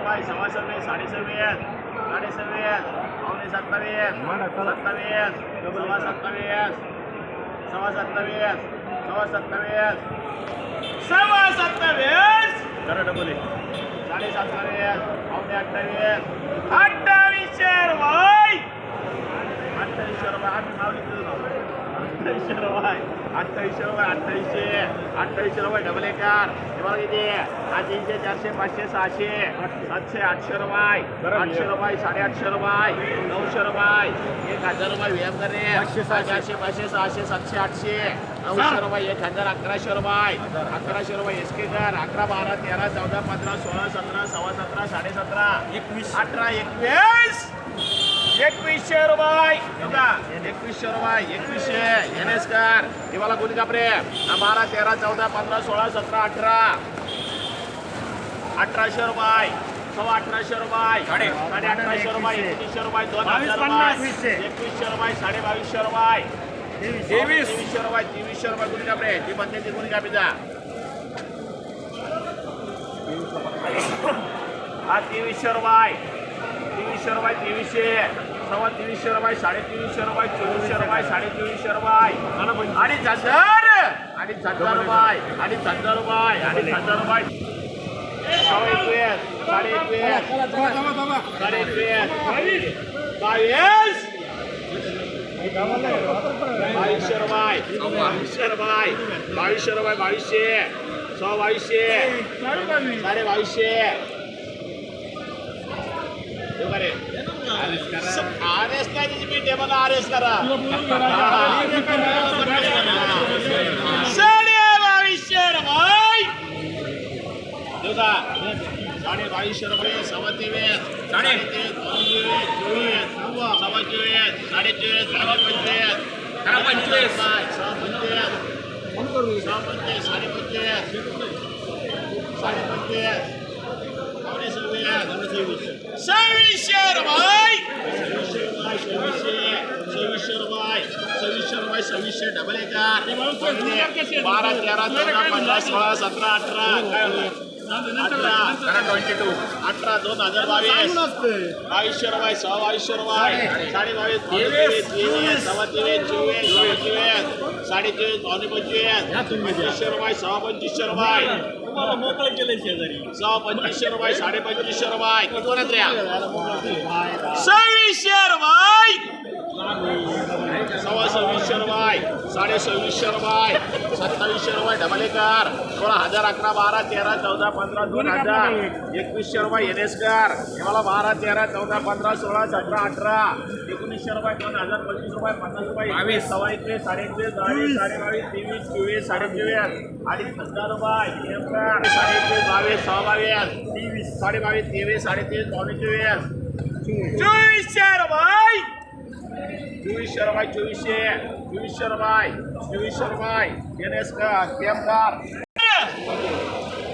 रुपये सव्वा सव्वीस साडे सव्वीस साडे सव्वीस पावणे सत्तावीस सत्तावीस सव्वा सत्तावीस सव्वा सत्तावीस सव्वा सत्तावीस सव्वा सत्तावीस करा डबल साडे सत्तावीस पावणे अठ्ठावीस अठ्ठावीसशे रुपये अठ्ठावीसशे रुपये आम्ही मावली अठ्ठावीसशे रुपये अठ्ठावीसशे रुपये अठ्ठावीसशे अठ्ठावीसशे रुपये डबल एकार हे बघा किती तीनशे चारशे पाचशे सहाशे. सातशे आठशे रुपये. आठशे रुपये साडेआठशे रुपये. नऊशे रुपये. एक हजार रुपये व्यायाम करे चारशे पाचशे सहाशे सातशे आठशे. नऊशे रुपये एक हजार अकराशे रुपये. अकराशे रुपये एस के कर. अकरा बारा तेरा चौदा पंधरा सोळा सतरा सव्वा सतरा साडे सतरा. एकवीस. अठरा एकवीस. एकवीसशे रुपये. एकवीसशे रुपये एकवीसशे. एन एस कार हिवाला कोणी कापरे बारा तेरा चौदा पंधरा सोळा सतरा अठरा. अठराशे रुपये सव्वा अठराशे रुपये साडे अठराशे रुपये एकवीसशे रुपये दोन हजार रुपये एकवीसशे रुपये साडे बावीसशे रुपये. तेवीस. तेवीसशे रुपये तेवीसशे रुपये कोणी कापरे ती बनते ती कोणी कापीचा हा तेवीसशे रुपये. तेवीसशे रुपये तेवीसशे सव्वा तेवीसशे रुपये साडे तेवीसशे रुपये चोवीसशे रुपये साडे चोवीसशे रुपये अडीच हजार अडीच हजार रुपये अडीच हजार रुपये अडीच हजार रुपये सव्वा एकवीस साडे एकवीस. साडे एकवीस. बावीस. बावीसशे रुपये बावीसशे रुपये बावीसशे. रुपये बावीसशे. सव्वा बावीसशे. साडे बावीसशे. आर एस काय मी टेबल आर एस करा साडे बावीसशे रुपये साडे बावीसशे रुपये सव्वा तेवीस साडे तेवीस चोवीस चोवीस सव्वा चोवीस साडे चोवीस साडे पंचवीस साडे पंचवीस सहा पंचवीस सहा पंचवीस साडे पंचवीस साडे पंचवीस पावणे सव्वीस सव्वीसशे रुपये सव्वीसशे रुपये सव्वीसशे सव्वीसशे रुपये सव्वीसशे रुपये सव्वीसशे डबल एकार बारा तेरा चौदा पंधरा सोळा सतरा अठरा काय होतं? अठरा ट्वेंटी टू अठरा दोन हजार बावीस बावीसशे रुपये सहा बावीसशे रुपये साडे बावीस तेवीस तेवीस सव्वा तेवीस चोवीस सव्वा चोवीस साडे चोवीस पावणे पंचवीस पंचवीसशे रुपये सहा पंचवीसशे रुपये मोकळं केलं शेजारी. सहा पंचवीसशे रुपये साडे पंचवीसशे रुपये किती सव्वीसशे रुपये सव्वा सव्वीसशे रुपये साडे सव्वीसशे रुपये सत्तावीसशे रुपये डबल एकार सोळा हजार अकरा बारा तेरा चौदा पंधरा दोन हजार. एकवीसशे रुपये एन एस कार हे मला बारा तेरा चौदा पंधरा सोळा सतरा अठरा. एकोणीसशे रुपये दोन हजार पंचवीस रुपये पन्नास रुपये बावीस. सव्वा एकवीस साडे एकवीस बावीस साडे बावीस तेवीस चोवीस साडे चोवीस अडीच हजार रुपये साडे एकवीस बावीस सहा बावीस तेवीस साडे बावीस तेवीस साडे तेवीस पावणे चोवीस चोवीसशे चोवीसशे चोवीसशे चोवीसशे रुपये चोवीसशे रुपये एन एस का केम कार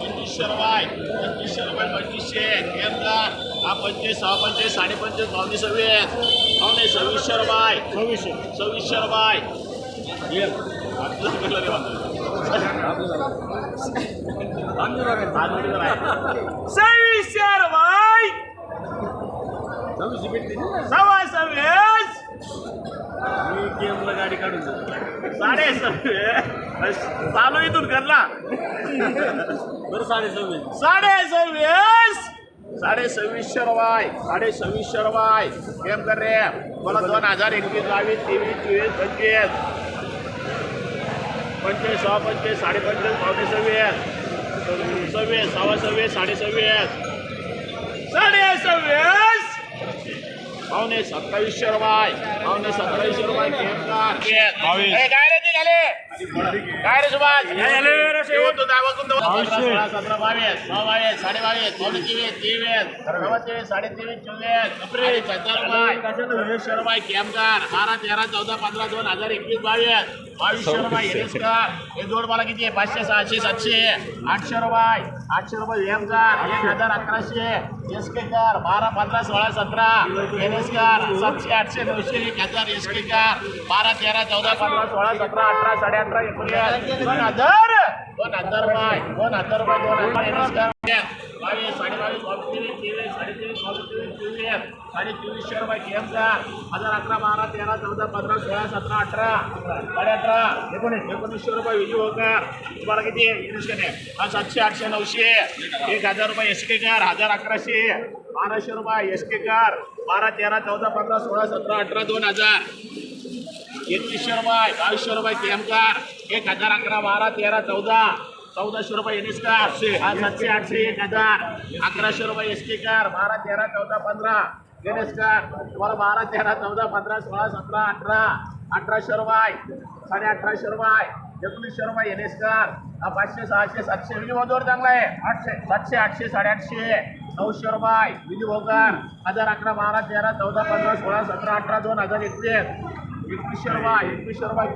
पंचवीसशे रुपये पंचवीसशे रुपये पंचवीसशे केम कार हा पंचवीस सहा पंचवीस साडे पंचवीस पावणे सव्वीस पावणे सव्वीसशे. रुपये सव्वीसशे सव्वीसशे रुपये? सव्वीसशे रुपये सव्वा सव्वीस गेमला गाडी काढून साडे सव्वीस चालू इथून करला बरं साडे सव्वीस साडे सव्वीस साडे सव्वीसशे रुपये साडे सव्वीसशे रुपये केम कर रे. मला दोन हजार एकवीस बावीस तेवीस चोवीस पंचवीस. पंचवीस सहा पंचवीस साडे पंचवीस पावणे सव्वीस सव्वीस सव्वा सव्वीस साडे सव्वीस साडे सव्वीस पावणे सत्तावीसशे रुपये पावणे सत्तावीसशे रुपये केम कर ए, काय रे ते झाले काय रे सुभाष जेवण तू दावा कोणतं होतं? सोळा, सतरा बावीस सहा बावीस साडे बावीस पावणे तेवीस तेवीस सत्तर रुपये बावीसशे एरेसकार हे जोड मला किती आहे पाचशे सहाशे सातशे आठशे रुपये आठशे रुपये व्यामकार एक हजार अकराशे एस के कार बारा पंधरा सोळा सतरा एन एस कार सातशे आठशे नऊशे एक हजार एस के कार बारा तेरा चौदा पंधरा सोळा सतरा अठरा साडे अठरा एकोणीस दोन हजार दोन हजार रुपये दोन हजार रुपये दोन हजार एन एस कार बावीस साडे बावीस बावीस तेवीस तेवीस साडे तेवीस बावीस तेवीस चोवीस साडे चोवीसशे रुपये केमचा हजार अकरा बारा तेरा चौदा पंधरा सोळा सतरा अठरा साडे अठरा एकोणीस एकोणीसशे रुपये विजू होकर तुम्हाला किती इंग्लिश हा सातशे आठशे नऊशे. एक हजार रुपये एस के कार हजार अकराशे. बाराशे रुपये एस के कार बारा तेरा चौदा पंधरा सोळा सतरा अठरा दोन हजार. एकवीसशे रुपये बावीसशे रुपये केमकार एक हजार अकरा बारा तेरा चौदा. चौदाशे रुपये एन एस कार सातशे आठशे एक हजार. अकराशे रुपये एस टी कार. बारा तेरा चौदा पंधरा. N S car. तुम्हाला बारा तेरा चौदा पंधरा सोळा सतरा अठरा. अठराशे रुपये. साडे अठराशे रुपये. एकोणीसशे रुपये एन एस कार पाचशे सहाशे सातशे. विधी वधूवर चांगला आहे. आठशे सातशे आठशे साडेआठशे नऊशे रुपये. विधी भोकर हजार अकरा बारा तेरा चौदा पंधरा सोळा सतरा अठरा दोन हजार एकवीस. एकवीसशे रुपये एकवीसशे रुपये.